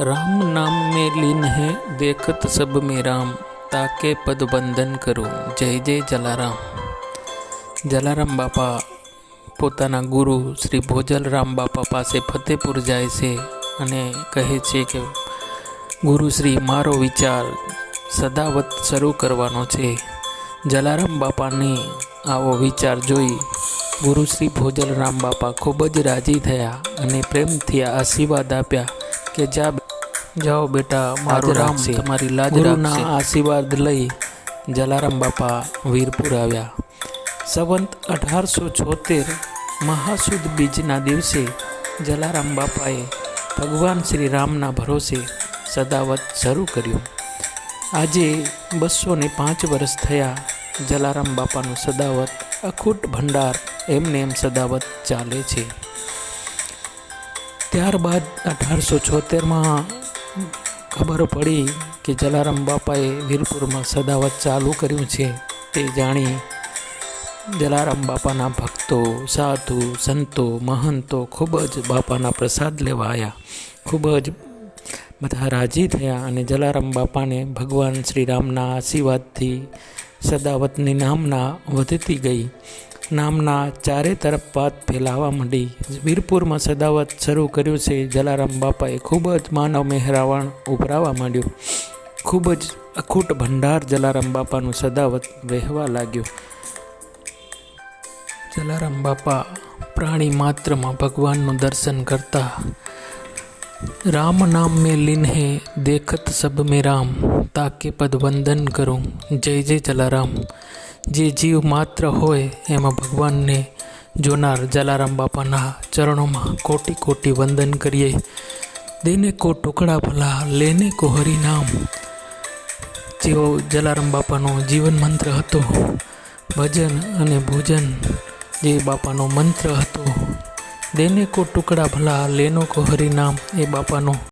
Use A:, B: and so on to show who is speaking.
A: राम नाम में लीन है देखत सब में राम તાકે પદ વંદન કરું જય જય જલારામ જલારામ બાપા પોતાના ગુરુ શ્રી ભોજલરામ બાપા પાસે ફતેપુર જાય છે અને કહે છે કે ગુરુ શ્રી મારો વિચાર સદાવત શરૂ કરવાનો છે જલારામ બાપાની આવો વિચાર જોઈ ગુરુ શ્રી ભોજલરામ બાપા ખૂબ જ રાજી થયા અને પ્રેમથી આશીર્વાદ આપ્યા કે જા જાઓ બેટા મારું રામ તમારી લાજ ગુરુના આશીર્વાદ લઈ જલારામ બાપા વીરપુર આવ્યા. સંવંત અઢારસો છોતેર મહાસુદ બીજના દિવસે જલારામ બાપાએ ભગવાન શ્રી રામના ભરોસે સદાવત શરૂ કર્યું. આજે બસો ને પાંચ વર્ષ થયા જલારામ બાપાનું સદાવત અખૂટ ભંડાર એમને એમ સદાવત ચાલે છે. ત્યારબાદ અઢારસો છોતેરમાં ખબર પડી કે જલારામ બાપાએ વીરપુરમાં સદાવત ચાલુ કર્યું છે તે જાણી જલારામ બાપાના ભક્તો, સાધુ, સંતો, મહંતો ખૂબ જ બાપાના પ્રસાદ લેવા આવ્યા ખૂબ જ બધા રાજી થયા અને જલારામ બાપાને ભગવાન શ્રીરામના આશીર્વાદથી સદાવતની નામના વધતી ગઈ. નામના ચારે તરફ વાત ફેલાવા માંડી. વીરપુરમાં સદાવત શરૂ કર્યું છે. જલારામ બાપાએ ખૂબ જ માનવ મહેરાવણ ઉભરાવા માંડ્યું. ખૂબ જ અખૂટ ભંડાર જલારામ બાપાનું સદાવત વહેવા લાગ્યું. જલારામ બાપા પ્રાણી માત્રમાં ભગવાનનું દર્શન કરતા, રામ નામ મેં લીન હે દેખત સબ મેં રામ, તાકે પદ વંદન કરું. જય જય જલારામ. જે જીવ માત્ર હોય એમાં ભગવાનને જોનાર જલારામ બાપાના ચરણોમાં કોટી કોટી વંદન કરીએ. દેને કો ટુકડા ભલા, લેને કો હરિનામ. જેવો જલારામ બાપાનો જીવન મંત્ર હતો, ભજન અને ભોજન જે બાપાનો મંત્ર હતો, દેને કો ટુકડા ભલા, લેનો કો હરિનામ એ બાપાનો